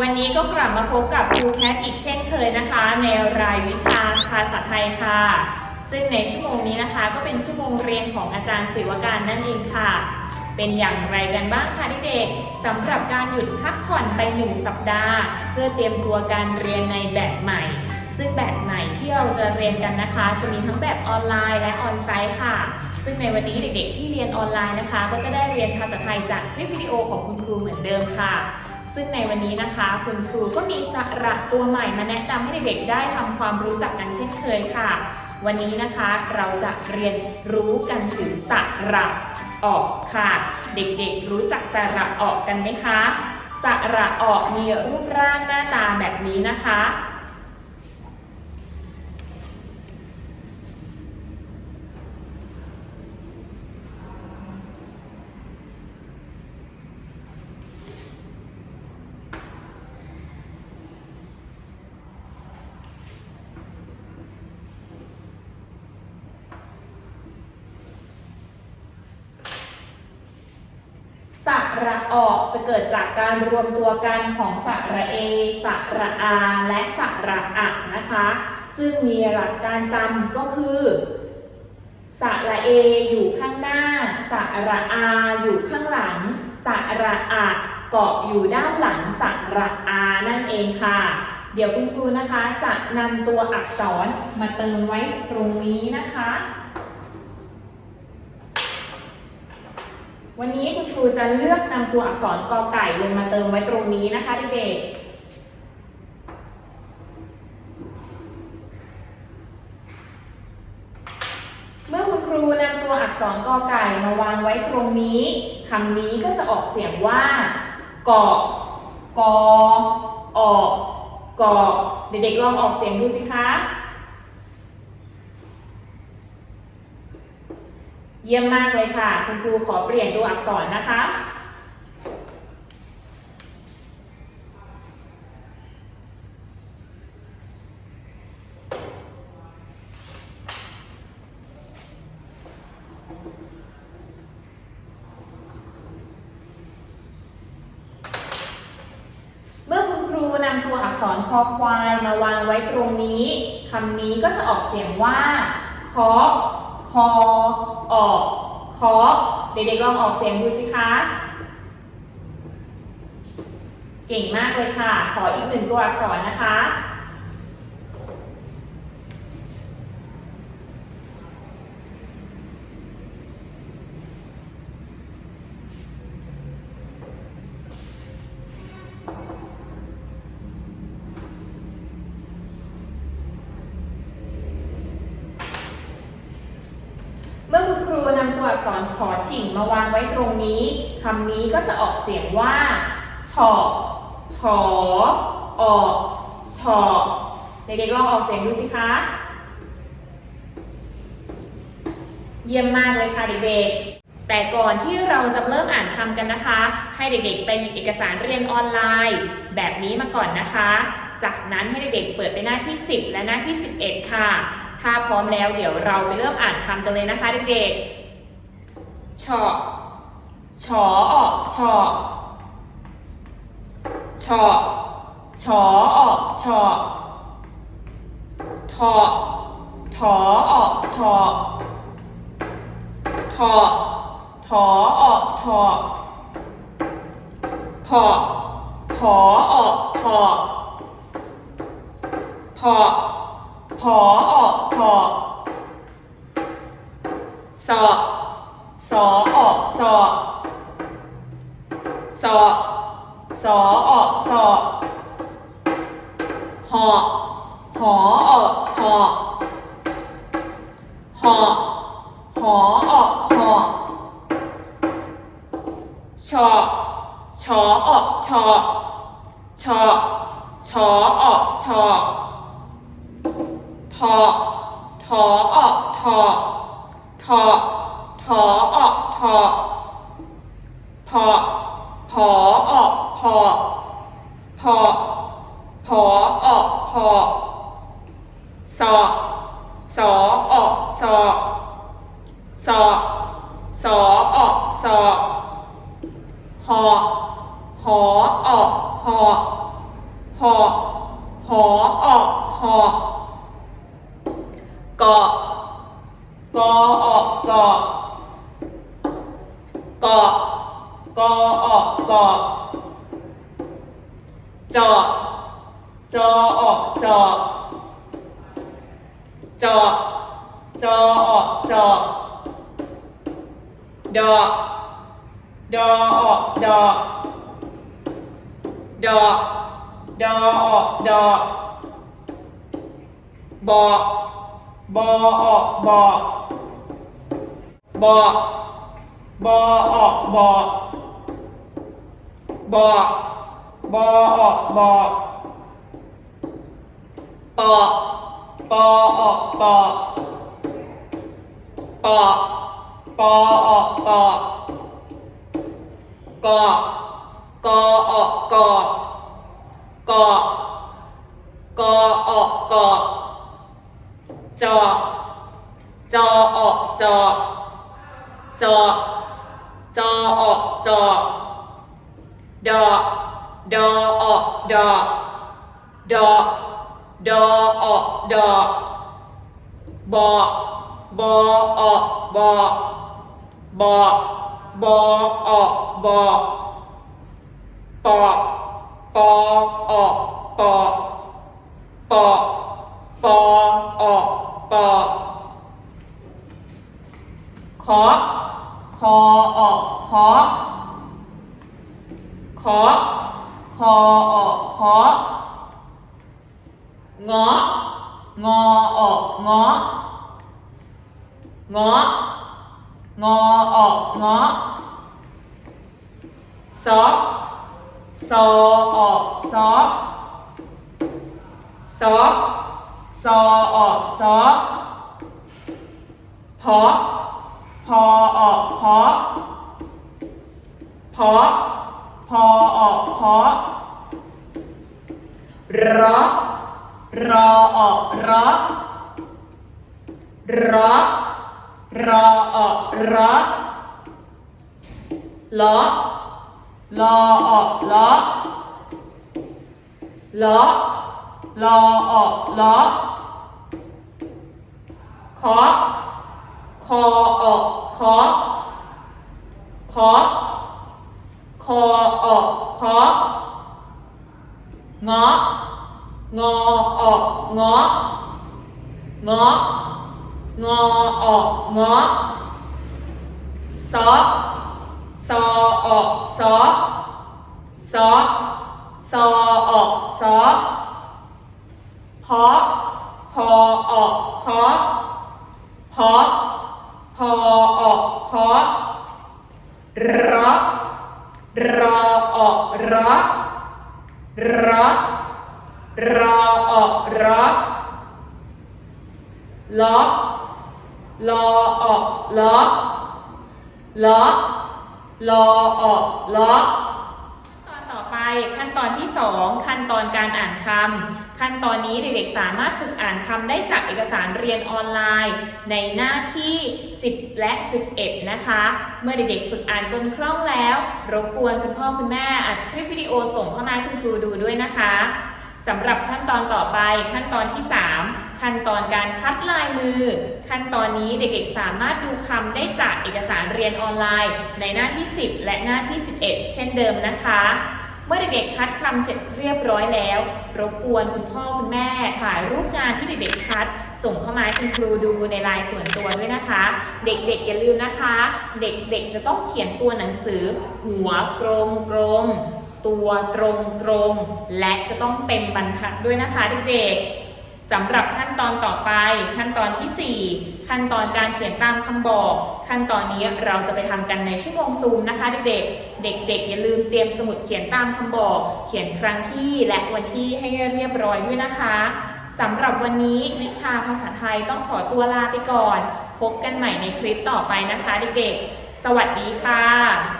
วันนี้ก็กลับมาพบกับครูแคทอีกเช่นเคยนะคะ ในรายวิชาภาษาไทยค่ะ ซึ่งในชั่วโมงนี้นะคะ ก็เป็นชั่วโมงเรียนของอาจารย์ศิวการนั่นเองค่ะ เป็นอย่างไรกันบ้างคะเด็กๆสำหรับการหยุดพักผ่อนไปหนึ่งสัปดาห์ เพื่อเตรียมตัวการเรียนในแบบใหม่ ซึ่งแบบใหม่ที่เราจะเรียนกันนะคะ จะมีทั้งแบบออนไลน์และออนไซต์ค่ะซึ่งในวันนี้เด็กๆที่เรียนออนไลน์นะคะ ก็จะได้เรียนภาษาไทยจากคลิปวิดีโอของคุณครูเหมือนเดิมค่ะ ซึ่งในวันนี้นะคะ คุณครูก็มีสระตัวใหม่มาแนะนำให้เด็กๆได้ทำความรู้จักกันเช่นเคยค่ะ วันนี้นะคะเราจะเรียนรู้กันถึงสระออกค่ะ เด็กๆรู้จักสระออกกันไหมคะสระออกมีรูปร่างหน้าตาแบบนี้นะคะ ส ระออกจะเกิดจากการรวมตัวกันของสระเอ สระอา และสระอะนะคะ ซึ่งมีหลักการจำก็คือสระเออยู่ข้างหน้าสระอาอยู่ข้างหลังสระอะเกาะอยู่ด้านหลังสระอานั่นเองค่ะ เดี๋ยวคุณครูนะคะจะนำตัวอักษรมาเติมไว้ตรงนี้นะคะ วันนี้คุณครูจะเลือกนำตัวอักษรกอไก่ลงมาเติมไว้ตรงนี้นะคะเด็กๆ เมื่อคุณครูนำตัวอักษรกอไก่มาวางไว้ตรงนี้คำนี้ก็จะออกเสียงว่าเกาะกอออกเกาะเด็กๆลองออกเสียงดูสิคะ เยี่ยมมากเลยค่ะ คุณครูขอเปลี่ยนตัวอักษรนะคะ เมื่อคุณครูนำตัวอักษรคอควายมาวางไว้ตรงนี้คำนี้ก็จะออกเสียงว่าคาะคอ ออกคอเด็กๆลองออกเสียงดูสิคะ เก่งมากเลยค่ะ ขออีกหนึ่งตัวอักษรนะคะ เมื่อคุณครูนำ ตัวอักษรชอชิงมาวางไว้ตรงนี้คำนี้ก็จะออกเสียงว่าชอชอออกชอเด็กๆลองออกเสียงดูสิคะ เยี่ยมมากเลยค่ะเด็กๆแต่ก่อนที่เราจะเริ่มอ่านคำกันนะคะ ให้เด็กๆ ไปหยิบเอกสารเรียนออนไลน์ แบบนี้มาก่อนนะคะ จากนั้นให้เด็กๆ เปิดไปหน้าที่ 10 และหน้าที่ 11 ค่ะ ถ้าพร้อมแล้วเดี๋ยวเราไปเริ่มอ่านคำกันเลยนะคะเด็กๆ ชอชอออกชอชอชอออกชอทอทอออกทอทอทอออกทอพอพอออกพอพอพอออกพอสอ สอออกสอสอสอออกสอหอหอออกหอหอหอออกหอชอชอออกชอชอชอออกชอทอทอออกทอทอ ทอออกทอพอพอออกพอพอพอออกพอสอสอออกสอสอสอออกสอหอหอออกหอหอหอออกหอเกาะกอออกเกาะ เกาะกอออกเกาะจาะจอออกจาะเจาะจอออกจาะดอกดอออกดอกดอกดอออกดอกบอบอออกบอบอ บอออกบอกบอกบอออกบอกปอกปอออกปอกปอกปอออกปอกกอกกอออกกอกกอกกอออกกอกจอกจอออกจอกจอก จอออกจอกดอดอออกดอกดอดอออกดอกบอบอออกบอบอบอออกบอปอปอออกปอปอปอออกปอขอ คอออกขอขอคอออกขององอออกงององอออกงอซอซอออกซอซอซอออกซอพอ พอออกพอพอพอออกพอรอรอออกรอรอรอออกรอลอลอออกลอลอลอออกลอขอ คอออกขอขอคอออกขององอออกงององอออกงอซอซอออกซอซอซอออกซอพอพอออกพอพอ อออกพาะรอรอออกรอรอรอออกรอล้อลอออกล้อล้อลอออกล้อ ขั้นตอนที่ 2 ขั้นตอนการอ่านคำขั้นตอนนี้เด็กๆสามารถฝึกอ่านคำได้จากเอกสารเรียนออนไลน์ ในหน้าที่ 10 และ 11 นะคะ เมื่อเด็กๆฝึกอ่านจนคล่องแล้ว รบกวนคุณพ่อคุณแม่อัดคลิปวิดีโอส่งเข้ามาให้คุณครูดูด้วยนะคะสำหรับขั้นตอนต่อไปขั้นตอนที่ 3 ขั้นตอนการคัดลายมือ ขั้นตอนนี้เด็กๆสามารถดูคำได้จากเอกสารเรียนออนไลน์ ในหน้าที่ 10 และหน้าที่ 11 เช่นเดิมนะคะ มื่อเด็กๆคัดคำเสร็จเรียบร้อยแล้ว รบกวนคุณพ่อคุณแม่ถ่ายรูปงานที่เด็กๆคัด ส่งเข้ามาให้คุณครูดูในไลน์ส่วนตัวด้วยนะคะ เด็กๆอย่าลืมนะคะ เด็กๆจะต้องเขียนตัวหนังสือ หัวกลมกลมๆตัวตรงตรงๆและจะต้องเป็นบรรทัดด้วยนะคะเด็กๆสำหรับขั้นตอนต่อไปขั้นตอนทีสี่4 ขั้นตอนการเขียนตามคำบอก ขั้นตอนนี้เราจะไปทำกันในชั่วโมงซูมนะคะเด็กๆ เด็กๆ อย่าลืมเตรียมสมุดเขียนตามคำบอก เขียนครั้งที่และวันที่ให้เรียบร้อยด้วยนะคะสำหรับวันนี้วิชาภาษาไทยต้องขอตัวลาไปก่อน พบกันใหม่ในคลิปต่อไปนะคะเด็กๆ สวัสดีค่ะ